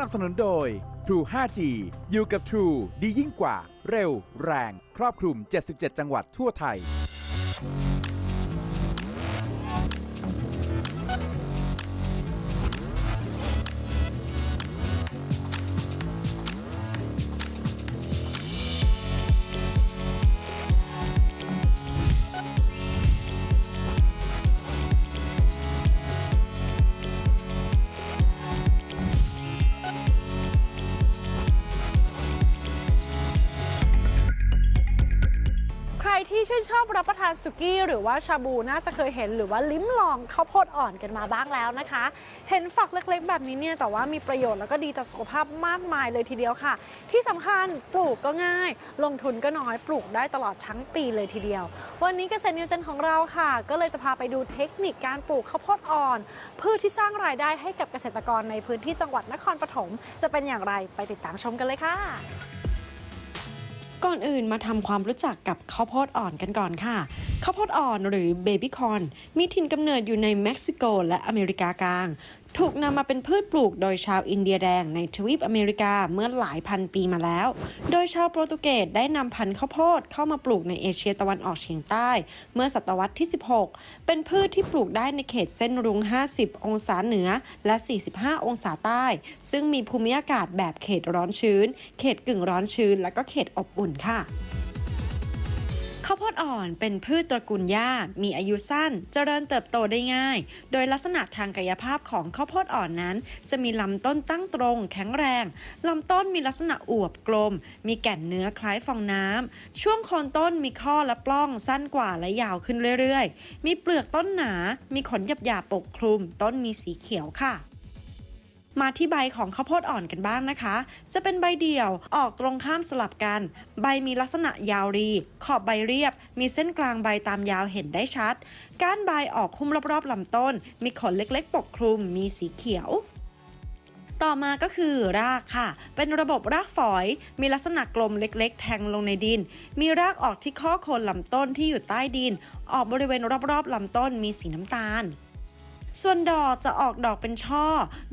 นับสนุนโดย True 5G อยู่กับ True ดียิ่งกว่า เร็ว แรง ครอบคลุม 77 จังหวัดทั่วไทย รับประทานสุกี้หรือว่าชาบูน่าจะเคยเห็นหรือว่าลิ้มลองข้าวโพดอ่อนกันมาบ้างแล้วนะคะ เห็นฝักเล็กๆ แบบนี้เนี่ยแต่ว่ามีประโยชน์แล้วก็ดีต่อสุขภาพมากมายเลยทีเดียวค่ะ ที่สำคัญปลูกก็ง่าย ลงทุนก็น้อยปลูกได้ตลอดทั้งปีเลยทีเดียว วันนี้เกษตรนิวเซนของเราค่ะ ก็เลยจะพาไปดูเทคนิคการปลูกข้าวโพดอ่อนพืชที่สร้างรายได้ให้กับเกษตรกรในพื้นที่จังหวัดนครปฐมจะเป็นอย่างไรไปติดตามชมกันเลยค่ะ ก่อนอื่นมาทำความรู้จักกับข้าวโพดอ่อนกันก่อนค่ะ ข้าวโพดอ่อนหรือเบบี้คอนมีถิ่นกำเนิดอยู่ในเม็กซิโกและอเมริกากลาง ถูกนำมาเป็นพืชปลูกโดยชาวอินเดียแดงในทวีปอเมริกาเมื่อหลายพันปีมาแล้ว โดยชาวโปรตุเกสได้นำพันธุ์ข้าวโพดเข้ามาปลูกในเอเชียตะวันออกเฉียงใต้ เมื่อศตวรรษที่ 16 เป็นพืชที่ปลูกได้ในเขตเส้นรุ้ง 50 องศาเหนือและ 45 องศาใต้ ซึ่งมีภูมิอากาศแบบเขตร้อนชื้น เขตกึ่งร้อนชื้น และก็เขตอบอุ่นค่ะ ข้าวโพดอ่อนเป็นพืชตระกูลหญ้า มีอายุสั้น เจริญเติบโตได้ง่าย โดยลักษณะทางกายภาพของข้าวโพดอ่อนนั้น จะมีลำต้นตั้งตรง แข็งแรง ลำต้นมีลักษณะอวบกลม มีแก่นเนื้อคล้ายฟองน้ำ ช่วงโคนต้นมีข้อและปล้องสั้นกว่าและยาวขึ้นเรื่อยๆ มีเปลือกต้นหนา มีขนหยาบๆปกคลุม ต้นมีสีเขียวค่ะ มาที่ใบของข้าวโพดอ่อนกันบ้างนะคะ จะเป็นใบเดี่ยวออกตรงข้ามสลับกัน ใบมีลักษณะยาวรี ขอบใบเรียบ มีเส้นกลางใบตามยาวเห็นได้ชัด ก้านใบออกหุ้มรอบๆลำต้น มีขนเล็กๆ ปกคลุม มีสีเขียวต่อมาก็คือรากค่ะ เป็นระบบรากฝอย มีลักษณะกลมเล็ก ๆ แทงลงในดิน มีรากออกที่ข้อโคนลำต้นที่อยู่ใต้ดิน ออกบริเวณรอบๆลำต้นมีสีน้ำตาล ส่วนดอกจะออกดอกเป็นช่อ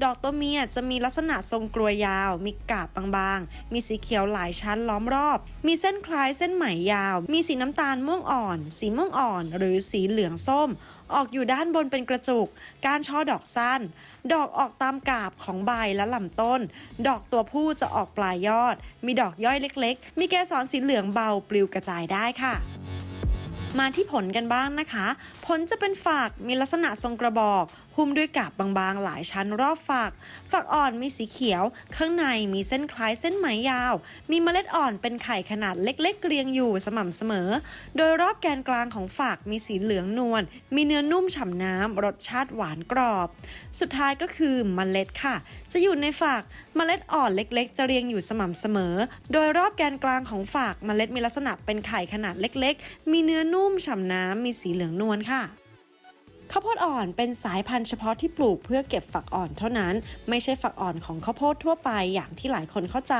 ดอกตัวเมียจะมีลักษณะทรงกลวยยาว มีกาบบางๆ มีสีเขียวหลายชั้นล้อมรอบ มีเส้นคล้ายเส้นไหมยาว มีสีน้ำตาลม่วงอ่อน สีม่วงอ่อน หรือสีเหลืองส้ม ออกอยู่ด้านบนเป็นกระจุกการช่อดอกสั้น ดอกออกตามกาบของใบและลำต้น ดอกตัวผู้จะออกปลายยอด มีดอกย่อยเล็ก ๆ มีแกสรสีเหลืองเบาปลิวกระจายได้ค่ะ มาที่ผลกันบ้างนะคะ ผลจะเป็นฝากมีลักษณะทรงกระบอกหุ้มด้วยกาบบางๆ หลายชั้นรอบฝัก ฝักอ่อนมีสีเขียว ข้างในมีเส้นคล้ายเส้นไหมยาว มีเมล็ดอ่อนเป็นไข่ขนาดเล็กๆเรียงอยู่สม่ำเสมอ โดยรอบแกนกลางของฝักมีสีเหลืองนวล มีเนื้อนุ่มฉ่ำน้ำ รสชาติหวานกรอบ สุดท้ายก็คือเมล็ดค่ะ จะอยู่ในฝัก เมล็ดอ่อนเล็กๆ จะเรียงอยู่สม่ำเสมอ โดยรอบแกนกลางของฝัก เมล็ดมีลักษณะเป็นไข่ขนาดเล็ก ๆ มีเนื้อนุ่มฉ่ำน้ำ มีสีเหลืองนวลค่ะ ข้าวโพดอ่อนเป็นสายพันธุ์เฉพาะที่ปลูกเพื่อเก็บฝักอ่อนเท่านั้น ไม่ใช่ฝักอ่อนของข้าวโพดทั่วไปอย่างที่หลายคนเข้าใจ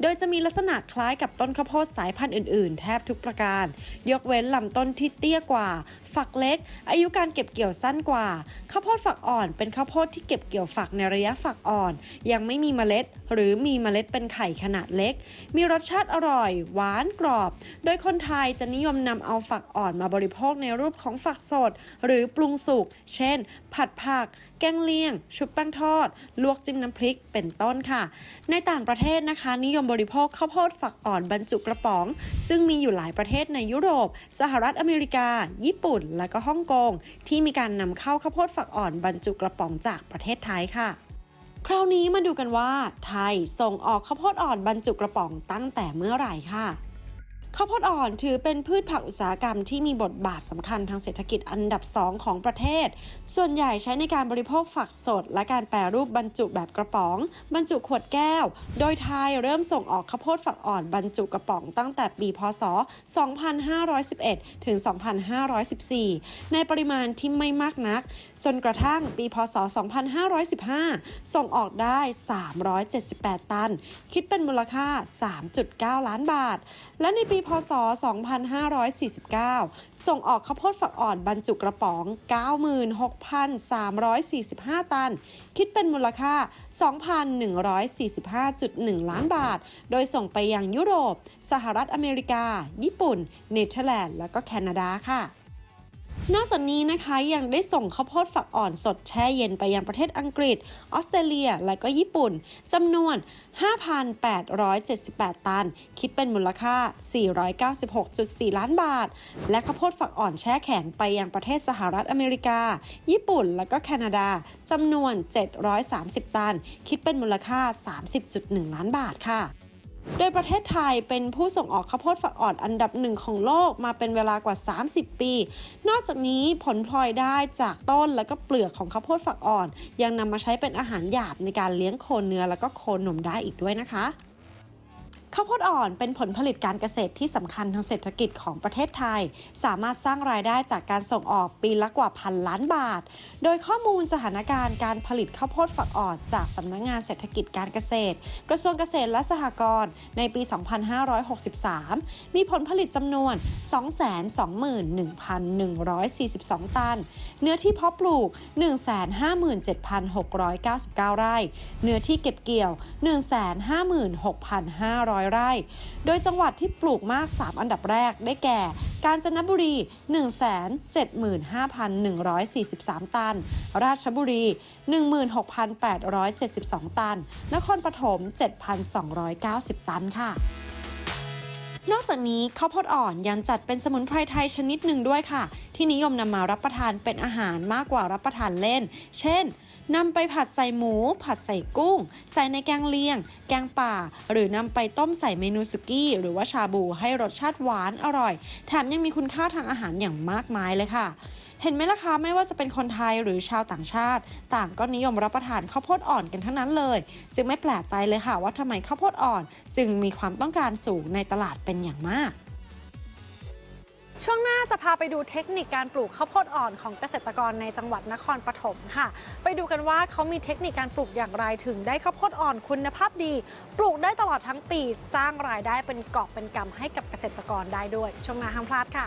โดยจะมีลักษณะคล้ายกับต้นข้าวโพดสายพันธุ์อื่น ๆ แทบทุกประการ ยกเว้นลำต้นที่เตี้ยกว่า ฝักเล็ก อายุการเก็บเกี่ยวสั้นกว่า ข้าวโพดฝักอ่อนเป็นข้าวโพดที่เก็บเกี่ยวฝักในระยะฝักอ่อน ยังไม่มีเมล็ด หรือมีเมล็ดเป็นไข่ขนาดเล็ก มีรสชาติอร่อย หวานกรอบ โดยคนไทยจะนิยมนำเอาฝักอ่อนมาบริโภคในรูปของฝักสด หรือปรุงสุก เช่น ผัดผัก แกงเลียง ชุบแป้งทอด ลวกจิ้มน้ำพริก เป็นต้นค่ะ ในต่างประเทศนะคะ นิยมบริโภคข้าวโพดฝักอ่อนบรรจุกระป๋อง ซึ่งมีอยู่หลายประเทศในยุโรป สหรัฐอเมริกา ญี่ปุ่นและก็ฮ่องกง ที่มีการนำเข้าข้าวโพดฝักอ่อนบรรจุกระป๋องจากประเทศไทยค่ะ คราวนี้มาดูกันว่า ไทยส่งออกข้าวโพดอ่อนบรรจุกระป๋องตั้งแต่เมื่อไหร่ค่ะ ข้าวโพดอ่อนถือเป็นพืชผักอุตสาหกรรมที่มีบทบาทสำคัญทางเศรษฐกิจอันดับ2ของประเทศ ส่วนใหญ่ใช้ในการบริโภคฝักสด และการแปรรูปบรรจุแบบกระป๋อง บรรจุขวดแก้ว โดยไทยเริ่มส่งออกข้าวโพดฝักอ่อนบรรจุกระป๋องตั้งแต่ปี พศ 2511 ถึง 2514 ในปริมาณที่ไม่มากนัก จนกระทั่งปี พศ 2515 ส่งออกได้ 378 ตัน คิดเป็นมูลค่า 3.9 ล้านบาทและในปีพศ 2549 ส่งออกข้าวโพดฝักอ่อนบรรจุกระป๋อง 96,345 ตัน คิดเป็นมูลค่า 2,145.1 ล้านบาท โดยส่งไปยังยุโรป สหรัฐอเมริกา ญี่ปุ่น เนเธอร์แลนด์ และก็แคนาดาค่ะ นอกจากนี้นะคะยังได้ส่งข้าวโพดฝักอ่อนสดแช่เย็นไปยังประเทศอังกฤษ ออสเตรเลีย และก็ญี่ปุ่นจำนวน 5,878 ตัน คิดเป็นมูลค่า 496.4 ล้านบาท และข้าวโพดฝักอ่อนแช่แข็งไปยังประเทศสหรัฐอเมริกา ญี่ปุ่น และก็แคนาดาจำนวน 730 ตัน คิดเป็นมูลค่า 30.1 ล้านบาทค่ะ โดยประเทศไทยเป็นผู้ส่งออกข้าวโพดฝักอ่อนอันดับหนึ่งของโลกมาเป็นเวลากว่า 30 ปี นอกจากนี้ผลพลอยได้จากต้นและก็เปลือกของข้าวโพดฝักอ่อน ยังนำมาใช้เป็นอาหารหยาบในการเลี้ยงโคเนื้อแล้วก็โคนมได้อีกด้วยนะคะ ข้าวโพดอ่อนเป็นผลผลิตการเกษตรที่สำคัญทางเศรษฐกิจของประเทศไทย สามารถสร้างรายได้จากการส่งออกปีละกว่าพันล้านบาท โดยข้อมูลสถานการณ์การผลิตข้าวโพดฝักอ่อนจากสำนักงานเศรษฐกิจการเกษตร กระทรวงเกษตรและสหกรณ์ในปี 2563 มีผลผลิตจำนวน 221,142 ตัน เนื้อที่เพาะปลูก 157,699 ไร่ เนื้อที่เก็บเกี่ยว 156,500ไร่ โดยจังหวัดที่ปลูกมาก 3 อันดับแรกได้แก่ กาญจนบุรี 175,143 ตัน ราชบุรี 16,872 ตัน นครปฐม 7,290 ตันค่ะนอกจากนี้ข้าวโพดอ่อนยังจัดเป็นสมุนไพรไทยชนิดหนึ่งด้วยค่ะ ที่นิยมนำมารับประทานเป็นอาหารมากกว่ารับประทานเล่น เช่น นำไปผัดใส่หมู ผัดใส่กุ้ง ใส่ในแกงเลียง แกงป่า หรือนำไปต้มใส่เมนูสุกี้ หรือว่าชาบูให้รสชาติหวานอร่อย แถมยังมีคุณค่าทางอาหารอย่างมากมายเลยค่ะ เห็นไหมล่ะคะไม่ว่าจะเป็นคนไทยหรือชาวต่างชาติ ต่างก็นิยมรับประทานข้าวโพดอ่อนกันทั้งนั้นเลย จึงไม่แปลกใจเลยค่ะว่าทำไมข้าวโพดอ่อน จึงมีความต้องการสูงในตลาดเป็นอย่างมาก ช่วงหน้าจะพาไปดูเทคนิคการปลูกข้าวโพดอ่อนของเกษตรกรในจังหวัดนครปฐมค่ะ ไปดูกันว่าเขามีเทคนิคการปลูกอย่างไรถึงได้ข้าวโพดอ่อนคุณภาพดี ปลูกได้ตลอดทั้งปี สร้างรายได้เป็นกอบเป็นกำให้กับเกษตรกรได้ด้วย ช่วงหน้าห้ามพลาดค่ะ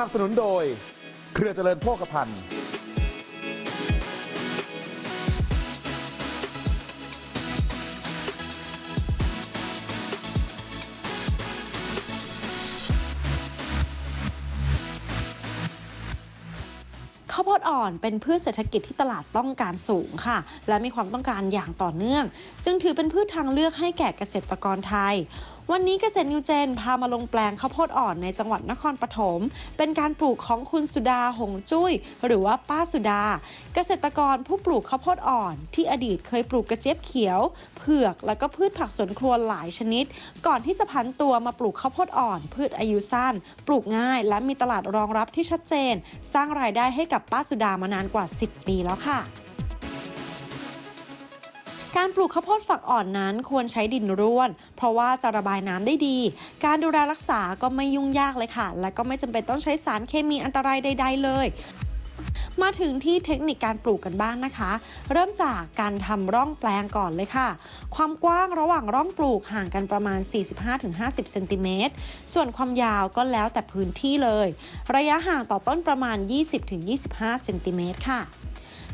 นับสนุนโดย เครือเจริญโภคภัณฑ์าวโพดอ่อนเป็นพืชเศรษฐกิจที่ตลาดต้องการสูงค่ะ และมีความต้องการอย่างต่อเนื่อง จึงถือเป็นพืชทางเลือกให้แก่เกษตรกรไทย วันนี้เกษตรนิวเจนพามาลงแปลงข้าวโพดอ่อนในจังหวัดนครปฐมเป็นการปลูกของคุณสุดาหงจุ้ย หรือว่าป้าสุดา เกษตรกรผู้ปลูกข้าวโพดอ่อน ที่อดีตเคยปลูกกระเจี๊ยบเขียว เผือก แล้วก็พืชผักสวนครัวหลายชนิด ก่อนที่จะพันตัวมาปลูกข้าวโพดอ่อน พืชอายุสั้น ปลูกง่าย และมีตลาดรองรับที่ชัดเจน สร้างรายได้ให้กับป้าสุดามานานกว่า 10 ปีแล้วค่ะการปลูกข้าวโพดฝักอ่อนนั้นควรใช้ดินร่วน เพราะว่าจะระบายน้ำได้ดี การดูแลรักษาก็ไม่ยุ่งยากเลยค่ะ และก็ไม่จำเป็นต้องใช้สารเคมีอันตรายใด ๆ เลย มาถึงที่เทคนิคการปลูกกันบ้างนะคะ เริ่มจากการทำร่องแปลงก่อนเลยค่ะ ความกว้างระหว่างร่องปลูกห่างกันประมาณ 45-50 เซนติเมตร ส่วนความยาวก็แล้วแต่พื้นที่เลย ระยะห่างต่อต้นประมาณ 20-25 เซนติเมตรค่ะ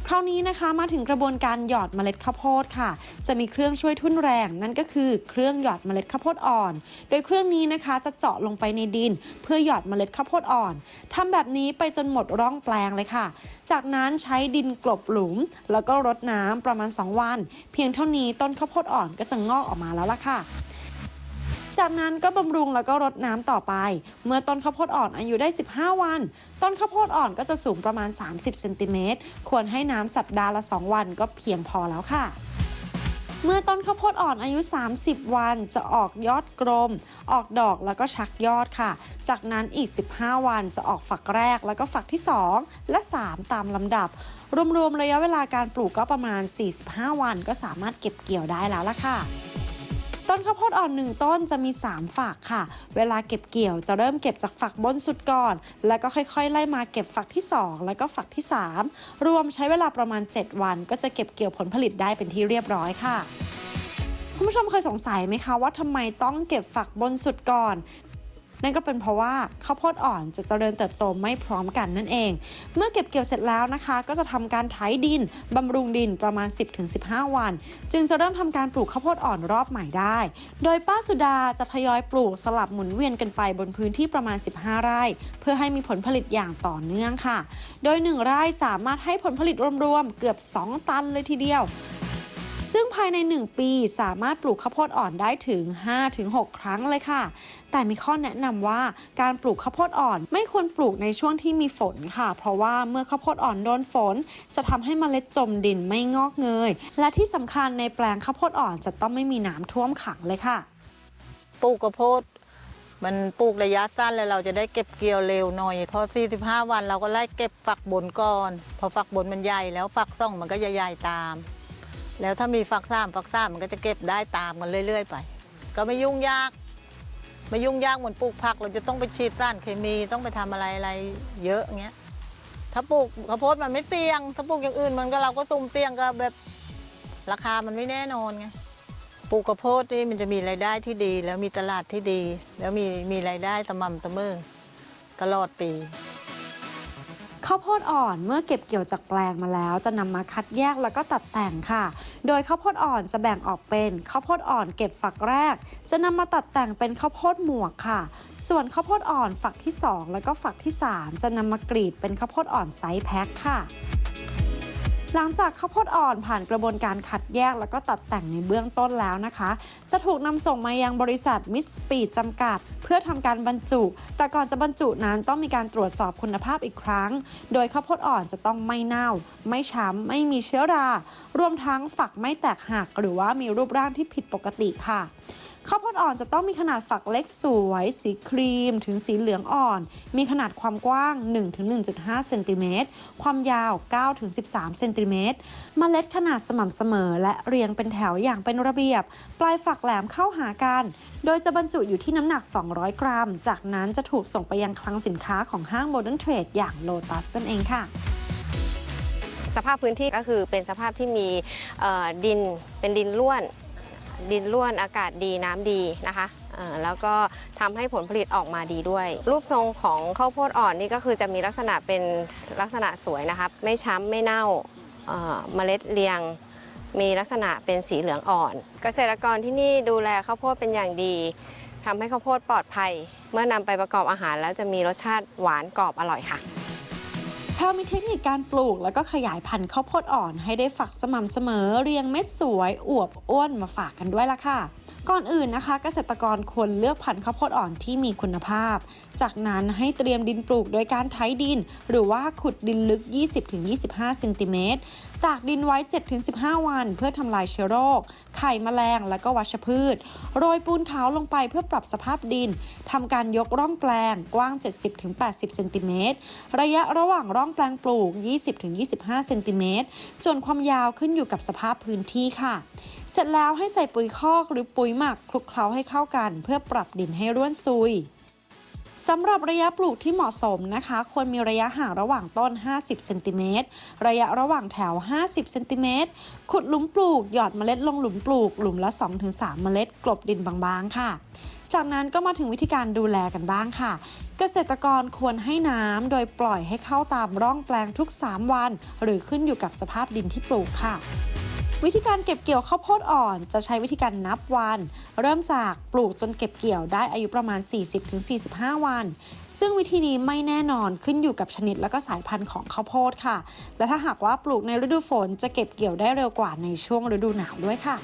คราวนี้นะคะมาถึงกระบวนการหยอดเมล็ดข้าวโพดค่ะ จะมีเครื่องช่วยทุ่นแรงนั่นก็คือเครื่องหยอดเมล็ดข้าวโพดอ่อน โดยเครื่องนี้นะคะจะเจาะลงไปในดิน เพื่อหยอดเมล็ดข้าวโพดอ่อนทำแบบนี้ไปจนหมดร่องแปลงเลยค่ะ จากนั้นใช้ดินกลบหลุม แล้วก็รดน้ำประมาณ 2 วัน เพียงเท่านี้ต้นข้าวโพดอ่อนก็จะงอกออกมาแล้วล่ะค่ะ จากนั้นก็บำรุงแล้วก็รดน้ำต่อไป เมื่อต้นข้าวโพดอ่อนอายุได้ 15 วัน ต้นข้าวโพดอ่อนก็จะสูงประมาณ 30เซนติเมตรควรให้น้ำสัปดาห์ละ 2 วันก็เพียงพอแล้วค่ะเมื่อต้นข้าวโพดอ่อนอายุ 30 วันจะออกยอดกลม ออกดอกแล้วก็ชักยอดค่ะ จากนั้นอีก 15 วันจะออกฝักแรกแล้วก็ฝักที่ 2 และ 3 ตามลำดับ รวมๆระยะเวลาการปลูกก็ประมาณ 45 วันก็สามารถเก็บเกี่ยวได้แล้วล่ะค่ะ ต้นข้าวโพดอ่อนหนึ่งต้นจะมี 3 ฝักค่ะ เวลาเก็บเกี่ยวจะเริ่มเก็บจากฝักบนสุดก่อน แล้วก็ค่อยๆ ไล่มาเก็บฝักที่ 2 แล้วก็ฝักที่ 3 รวมใช้เวลาประมาณ 7 วัน ก็จะเก็บเกี่ยวผลผลิตได้เป็นที่เรียบร้อยค่ะคุณผู้ชมเคยสงสัยไหมคะว่าทำไมต้องเก็บฝักบนสุดก่อน นั่นก็เป็นเพราะว่าข้าวโพดอ่อนจะเจริญเติบโตไม่พร้อมกันนั่นเอง เมื่อเก็บเกี่ยวเสร็จแล้วนะคะ ก็จะทำการไถดินบำรุงดินประมาณ 10-15 วัน จึงจะเริ่มทำการปลูกข้าวโพดอ่อนรอบใหม่ได้ โดยป้าสุดาจะทยอยปลูกสลับหมุนเวียนกันไปบนพื้นที่ประมาณ 15 ไร่ เพื่อให้มีผลผลิตอย่างต่อเนื่องค่ะ โดย 1 ไร่สามารถให้ผลผลิตรวมๆเกือบ 2 ตันเลยทีเดียว ซึ่งภายใน 1 ปีสามารถปลูกข้าวโพดอ่อนได้ถึง 5-6 ครั้งเลยค่ะ แต่มีข้อแนะนำว่าการปลูกข้าวโพดอ่อนไม่ควรปลูกในช่วงที่มีฝนค่ะ เพราะว่าเมื่อข้าวโพดอ่อนโดนฝน จะทำให้เมล็ดจมดินไม่งอกเงย และที่สำคัญในแปลงข้าวโพดอ่อนจะต้องไม่มีน้ำท่วมขังเลยค่ะ ปลูกข้าวโพดมันปลูกระยะสั้นแล้วเราจะได้เก็บเกี่ยวเร็วหน่อยพอ 45 วันเราก็ไล่เก็บฝักบนก่อน พอฝักบนมันใหญ่แล้วฝักซ่องมันก็ใหญ่ๆตาม แล้วถ้ามีฝักสามฝักสามมันก็จะเก็บได้ตามกันเรื่อย ๆ ไป ก็ไม่ยุ่งยากไม่ยุ่งยากเหมือนปลูกผัก เราจะต้องไปฉีดสารเคมีต้องไปทำอะไรอะไรเยอะอย่างเงี้ย ถ้าปลูกข้าวโพดมันไม่เสี่ยง ถ้าปลูกอย่างอื่นมันก็เราก็ซุ่มเสี่ยงก็แบบราคามันไม่แน่นอนไงปลูกข้าวโพดนี่มันจะมีรายได้ที่ดี แล้วมีตลาดที่ดี แล้วมีมีรายได้สม่ำเสมอตลอดปี ข้าวโพดอ่อนเมื่อเก็บเกี่ยวจากแปลงมาแล้ว จะนำมาคัดแยกแล้วก็ตัดแต่งค่ะ โดยข้าวโพดอ่อนจะแบ่งออกเป็นข้าวโพดอ่อนเก็บฝักแรก จะนำมาตัดแต่งเป็นข้าวโพดหมวกค่ะ ส่วนข้าวโพดอ่อนฝักที่ 2 แล้วก็ฝักที่ 3 จะนำมากรีดเป็นข้าวโพดอ่อนไซส์แพ็คค่ะ หลังจากข้าวโพดอ่อนผ่านกระบวนการคัดแยกแล้วก็ตัดแต่งในเบื้องต้นแล้วนะคะ จะถูกนำส่งมายังบริษัทมิสปีดจำกัด เพื่อทำการบรรจุ แต่ก่อนจะบรรจุนั้นต้องมีการตรวจสอบคุณภาพอีกครั้ง โดยข้าวโพดอ่อนจะต้องไม่เน่า ไม่ช้ำ ไม่มีเชื้อรา รวมทั้งฝักไม่แตกหัก หรือว่ามีรูปร่างที่ผิดปกติค่ะ ข้าวโพดอ่อนจะต้องมีขนาดฝักเล็กสวย สีครีม ถึงสีเหลืองอ่อน มีขนาดความกว้าง 1-1.5 เซนติเมตร ความยาว 9-13 เซนติเมตร เมล็ดขนาดสม่ำเสมอ และเรียงเป็นแถวอย่างเป็นระเบียบ ปลายฝักแหลมเข้าหากัน โดยจะบรรจุอยู่ที่น้ำหนัก 200 กรัม จากนั้นจะถูกส่งไปยังคลังสินค้าของห้าง Modern Trade อย่าง Lotus นั่นเองค่ะสภาพพื้นที่ก็คือเป็นสภาพที่มีดินเป็นดินร่วน ดินร่วนอากาศดีน้ำดีนะคะแล้วก็ทำให้ผลผลิตออกมาดีด้วย รูปทรงของข้าวโพดอ่อนนี่ก็คือจะมีลักษณะเป็นลักษณะสวยนะครับไม่ช้ำไม่เน่าเอ่อเมล็ดเรียง มีลักษณะเป็นสีเหลืองอ่อน เกษตรกรที่นี่ดูแลข้าวโพดเป็นอย่างดีทำให้ข้าวโพดปลอดภัย เมื่อนำไปประกอบอาหารแล้วจะมีรสชาติหวานกรอบอร่อยค่ะ แพรมีเทคนิคการปลูกแล้วก็ขยายพันธุ์ข้าวโพดอ่อนให้ได้ฝักสม่ำเสมอเรียงเม็ดสวยอวบอ้วนมาฝากกันด้วยล่ะค่ะ ก่อนอื่นนะคะ เกษตรกรควรเลือกพันธุ์ข้าวโพดอ่อนที่มีคุณภาพ จากนั้นให้เตรียมดินปลูกโดยการไถดิน หรือว่าขุดดินลึก 20-25เซนติเมตรตากดินไว้ 7-15 วัน เพื่อทำลายเชื้อโรค ไข่แมลง และก็วัชพืช โรยปูนขาวลงไปเพื่อปรับสภาพดิน ทำการยกร่องแปลงกว้าง 70-80เซนติเมตร ระยะระหว่างร่องแปลงปลูก 20-25เซนติเมตร ส่วนความยาวขึ้นอยู่กับสภาพพื้นที่ค่ะ เสร็จแล้วให้ใส่ปุ๋ยคอกหรือปุ๋ยหมักคลุกเคล้าให้เข้ากัน เพื่อปรับดินให้ร่วนซุยสำหรับระยะปลูกที่เหมาะสมนะคะ ควรมีระยะห่างระหว่างต้น 50 เซนติเมตร ระยะระหว่างแถว 50 เซนติเมตร ขุดหลุมปลูก หยอดเมล็ดลงหลุมปลูก หลุมละ 2-3 เมล็ด กลบดินบางๆ ค่ะ จากนั้นก็มาถึงวิธีการดูแลกันบ้างค่ะ เกษตรกรควรให้น้ำโดยปล่อยให้เข้าตามร่องแปลงทุก 3 วัน หรือขึ้นอยู่กับสภาพดินที่ปลูกค่ะ วิธีการเก็บเกี่ยวข้าวโพดอ่อนจะใช้วิธีการนับวัน เริ่มจากปลูกจนเก็บเกี่ยวได้อายุประมาณ 40-45 วัน ซึ่งวิธีนี้ไม่แน่นอนขึ้นอยู่กับชนิดและก็สายพันธุ์ของข้าวโพดค่ะ และถ้าหากว่าปลูกในฤดูฝนจะเก็บเกี่ยวได้เร็วกว่าในช่วงฤดูหนาวด้วยค่ะ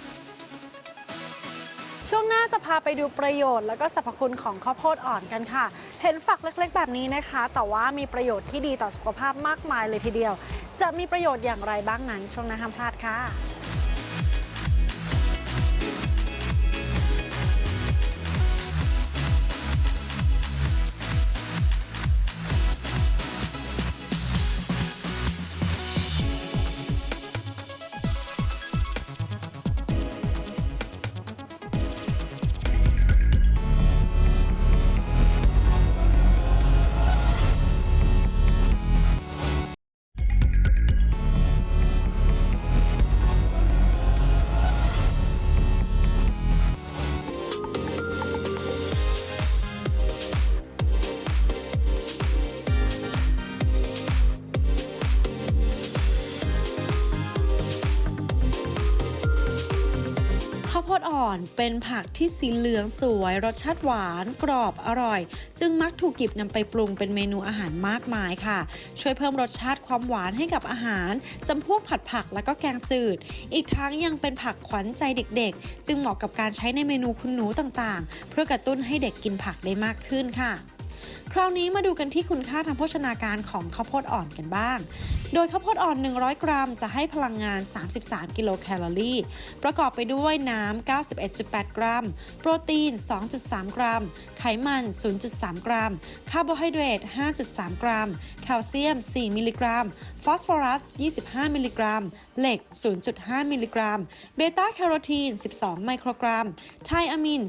ช่วงหน้าจะพาไปดูประโยชน์ แล้วก็สรรพคุณของข้าวโพดอ่อนกันค่ะ เห็นฝักเล็กๆ แบบนี้นะคะ แต่ว่ามีประโยชน์ที่ดีต่อสุขภาพมากมายเลยทีเดียว จะมีประโยชน์อย่างไรบ้างนั้น ช่วงหน้าห้ามพลาดค่ะ อ่อนเป็นผักที่สีเหลืองสวย รสชาติหวาน กรอบอร่อย จึงมักถูกหยิบนำไปปรุงเป็นเมนูอาหารมากมายค่ะ ช่วยเพิ่มรสชาติความหวานให้กับอาหารจำพวกผัดผักและก็แกงจืด อีกทั้งยังเป็นผักขวัญใจเด็กๆ จึงเหมาะกับการใช้ในเมนูคุณหนูต่างๆ เพื่อกระตุ้นให้เด็กกินผักได้มากขึ้นค่ะ คราวนี้มาดูกันที่คุณค่าทางโภชนาการของข้าวโพดอ่อนกันบ้าง โดยข้าวโพดอ่อน 100 กรัม จะให้พลังงาน 33 กิโลแคลอรี่ ประกอบไปด้วยน้ำ 91.8 กรัม โปรตีน 2.3 กรัม ไขมัน 0.3 กรัม คาร์โบไฮเดรต 5.3 กรัม แคลเซียม 4 มิลลิกรัม ฟอสฟอรัส 25 มิลลิกรัม เหล็ก 0.5 มิลลิกรัม เบต้าแคโรทีน 12 ไมโครกรัม ไทอะมิน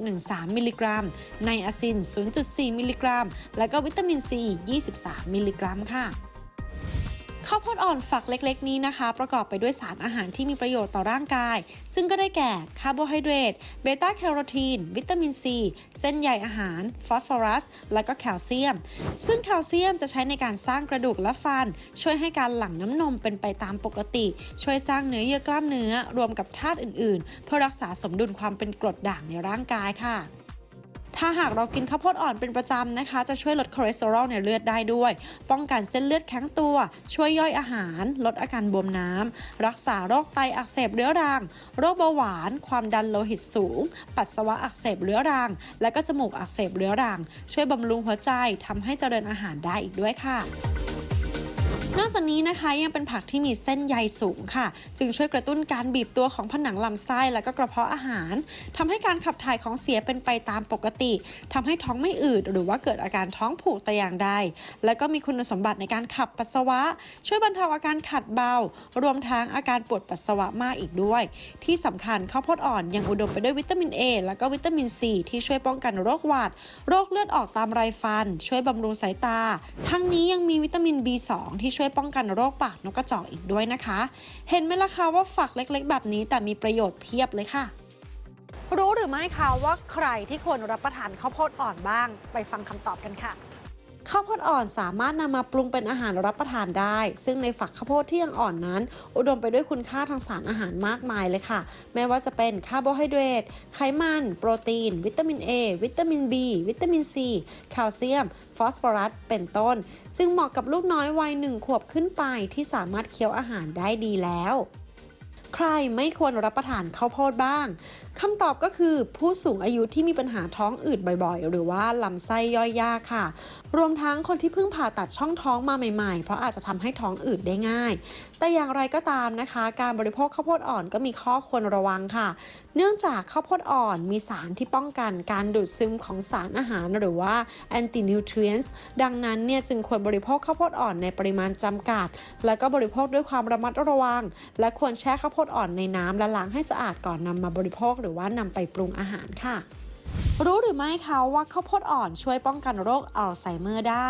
0.13 มิลลิกรัม ไนอาซิน 0.4 มิลลิกรัมและก็วิตามินซี23 มิลลิกรัมค่ะข้าวโพดอ่อนฝักเล็ก ๆ นี้นะคะ ประกอบไปด้วยสารอาหารที่มีประโยชน์ต่อร่างกาย ซึ่งก็ได้แก่คาร์โบไฮเดรตเบต้าแคโรทีน วิตามินซี เส้นใยอาหาร ฟอสฟอรัส และก็แคลเซียม ซึ่งแคลเซียมจะใช้ในการสร้างกระดูกและฟัน ช่วยให้การหลั่งน้ำนมเป็นไปตามปกติ ช่วยสร้างเนื้อเยื่อกล้ามเนื้อ รวมกับธาตุอื่น ๆ เพื่อรักษาสมดุลความเป็นกรดด่างในร่างกายค่ะ ถ้าหากเรากินข้าวโพดอ่อนเป็นประจำนะคะ จะช่วยลดคอเลสเตอรอลในเลือดได้ด้วย ป้องกันเส้นเลือดแข็งตัว ช่วยย่อยอาหาร ลดอาการบวมน้ำรักษาโรคไตอักเสบเรื้อรัง โรคเบาหวาน ความดันโลหิตสูง ปัสสาวะอักเสบเรื้อรัง และก็จมูกอักเสบเรื้อรัง ช่วยบำรุงหัวใจทำให้เจริญอาหารได้อีกด้วยค่ะ นอกจากนี้นะคะยังเป็นผักที่มีเส้นใยสูงค่ะ จึงช่วยกระตุ้นการบีบตัวของผนังลำไส้และก็กระเพาะอาหารทำให้การขับถ่ายของเสียเป็นไปตามปกติทำให้ท้องไม่อืด หรือว่าเกิดอาการท้องผูกแต่อย่างใดและก็มีคุณสมบัติในการขับปัสสาวะ ช่วยบรรเทาอาการขัดเบา รวมทั้งอาการปวดปัสสาวะมากอีกด้วย ที่สำคัญข้าวโพดอ่อนยังอุดมไปด้วยวิตามิน A และก็วิตามิน C ที่ช่วยป้องกันโรคหวัด โรคเลือดออกตามไรฟัน ช่วยบำรุงสายตา ทั้งนี้ยังมีวิตามิน B2 ที่ช่วยป้องกันโรคปากนกกระจอกอีกด้วยนะคะ เห็นไหมล่ะคะว่าฝักเล็กๆ แบบนี้แต่มีประโยชน์เพียบเลยค่ะ รู้หรือไม่คะว่าใครที่ควรรับประทานข้าวโพดอ่อนบ้าง ไปฟังคำตอบกันค่ะ ข้าวโพดอ่อนสามารถนำมาปรุงเป็นอาหารรับประทานได้ ซึ่งในฝักข้าวโพดที่ยังอ่อนนั้น อุดมไปด้วยคุณค่าทางสารอาหารมากมายเลยค่ะ ไม่ว่าจะเป็นคาร์โบไฮเดรตไขมัน โปรตีน วิตามิน A วิตามิน B วิตามิน C แคลเซียม ฟอสฟอรัส เป็นต้น จึงเหมาะกับลูกน้อยวัยหนึ่งขวบขึ้นไปที่สามารถเคี้ยวอาหารได้ดีแล้ว ใครไม่ควรรับประทานข้าวโพดบ้าง คำตอบก็คือผู้สูงอายุที่มีปัญหาท้องอืดบ่อยๆ หรือว่าลำไส้ย่อยยากค่ะ รวมทั้งคนที่เพิ่งผ่าตัดช่องท้องมาใหม่ๆ เพราะอาจจะทำให้ท้องอืดได้ง่าย แต่อย่างไรก็ตามนะคะ การบริโภคข้าวโพดอ่อนก็มีข้อควรระวังค่ะ เนื่องจากข้าวโพดอ่อนมีสารที่ป้องกันการดูดซึมของสารอาหารหรือว่า anti nutrients ดังนั้นเนี่ยจึงควรบริโภคข้าวโพดอ่อนในปริมาณจำกัด แล้วก็บริโภคด้วยความระมัดระวัง และควรแช่ข้าวโพดอ่อนในน้ำและล้างให้สะอาดก่อนนำมาบริโภคหรือว่านำไปปรุงอาหารค่ะ รู้หรือไม่คะว่าข้าวโพดอ่อนช่วยป้องกันโรคอัลไซเมอร์ได้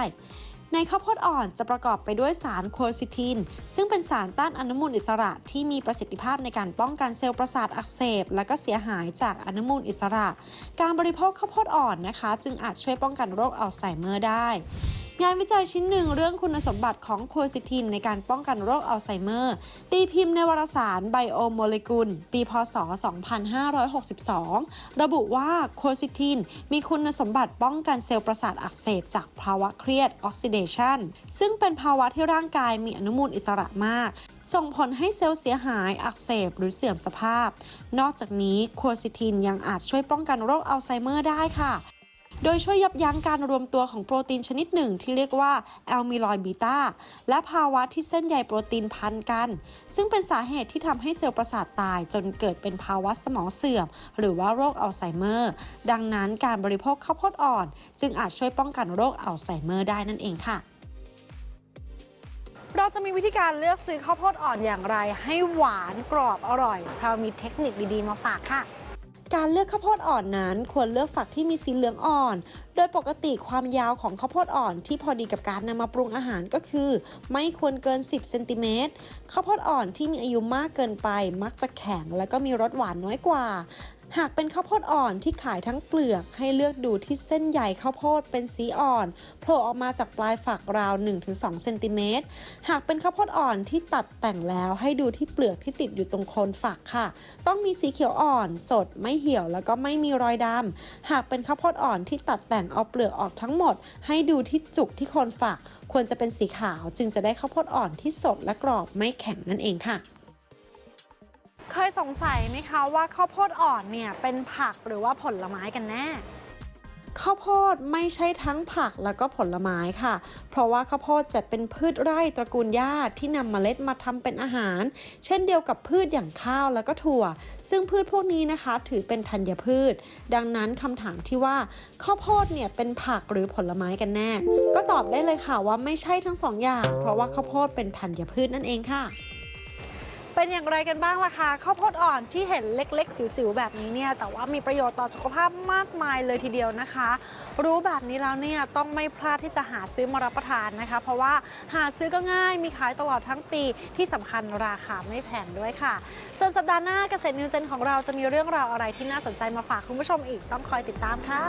ในข้าวโพดอ่อนจะประกอบไปด้วยสารโคซิทิน ซึ่งเป็นสารต้านอนุมูลอิสระที่มีประสิทธิภาพในการป้องกันเซลล์ประสาทอักเสบ และก็เสียหายจากอนุมูลอิสระ การบริโภคข้าวโพดอ่อนนะคะ จึงอาจช่วยป้องกันโรคอัลไซเมอร์ได้ งานวิจัยชิ้นหนึ่งเรื่องคุณสมบัติของโคซิทินในการป้องกันโรคอัลไซเมอร์ ตีพิมพ์ในวารสารไบโอโมเลกุล ปี พศ 2562 ระบุว่าโคซิทินมีคุณสมบัติป้องกันเซลล์ประสาทอักเสบจากภาวะเครียดออกซิเดชันซึ่งเป็นภาวะที่ร่างกายมีอนุมูลอิสระมาก ส่งผลให้เซลล์เสียหายอักเสบหรือเสื่อมสภาพ นอกจากนี้โคซิทินยังอาจช่วยป้องกันโรคอัลไซเมอร์ได้ค่ะ โดยช่วยยับยั้งการรวมตัวของโปรตีนชนิดหนึ่งที่เรียกว่าแอลมิลอย์บีตาและภาวะที่เส้นใยโปรตีนพันกัน ซึ่งเป็นสาเหตุที่ทำให้เซลล์ประสาทตายจนเกิดเป็นภาวะสมองเสื่อม หรือว่าโรคอัลไซเมอร์ ดังนั้นการบริโภคข้าวโพดอ่อน จึงอาจช่วยป้องกันโรคอัลไซเมอร์ได้นั่นเองค่ะเราจะมีวิธีการเลือกซื้อข้าวโพดอ่อนอย่างไร ให้หวานกรอบอร่อย เรามีเทคนิคดีๆ มาฝากค่ะ การเลือกข้าวโพดอ่อนนั้น ควรเลือกฝักที่มีสีเหลืองอ่อน โดยปกติความยาวของข้าวโพดอ่อนที่พอดีกับการนำมาปรุงอาหารก็คือ ไม่ควรเกิน 10เซนติเมตรข้าวโพดอ่อนที่มีอายุมากเกินไปมักจะแข็ง และก็มีรสหวานน้อยกว่า หากเป็นข้าวโพดอ่อนที่ขายทั้งเปลือกให้เลือกดูที่เส้นใยข้าวโพดเป็นสีอ่อนโผล่ออกมาจากปลายฝักราว 1-2เซนติเมตรหากเป็นข้าวโพดอ่อนที่ตัดแต่งแล้วให้ดูที่เปลือกที่ติดอยู่ตรงโคนฝักค่ะ ต้องมีสีเขียวอ่อนสดไม่เหี่ยวแล้วก็ไม่มีรอยดำหากเป็นข้าวโพดอ่อนที่ตัดแต่งเอาเปลือกออกทั้งหมด ให้ดูที่จุกที่โคนฝัก ควรจะเป็นสีขาวจึงจะได้ข้าวโพดอ่อนที่สดและกรอบไม่แข็งนั่นเองค่ะ เคยสงสัยไหมคะว่าข้าวโพดอ่อนเนี่ยเป็นผักหรือว่าผลไม้กันแน่ ข้าวโพดไม่ใช่ทั้งผักแล้วก็ผลไม้ค่ะ เพราะว่าข้าวโพดจัดเป็นพืชไร่ตระกูลหญ้าที่นำเมล็ดมาทำเป็นอาหาร เช่นเดียวกับพืชอย่างข้าวแล้วก็ถั่ว ซึ่งพืชพวกนี้นะคะถือเป็นธัญพืช ดังนั้นคำถามที่ว่าข้าวโพดเนี่ยเป็นผักหรือผลไม้กันแน่ ก็ตอบได้เลยค่ะว่าไม่ใช่ทั้งสองอย่าง เพราะว่าข้าวโพดเป็นธัญพืชนั่นเองค่ะ เป็นอย่างไรกันบ้างล่ะคะข้าวโพดอ่อนที่เห็นเล็กๆ จิ๋วๆแบบนี้เนี่ยแต่ว่ามีประโยชน์ต่อสุขภาพมากมายเลยทีเดียวนะคะ รู้แบบนี้แล้วเนี่ยต้องไม่พลาดที่จะหาซื้อมารับประทานนะคะ เพราะว่าหาซื้อก็ง่ายมีขายตลอดทั้งปีที่สำคัญราคาไม่แพงด้วยค่ะ ส่วนสัปดาห์หน้าเกษตรนิวเจนของเราจะมีเรื่องราวอะไรที่น่าสนใจมาฝากคุณผู้ชมอีกต้องคอยติดตามค่ะ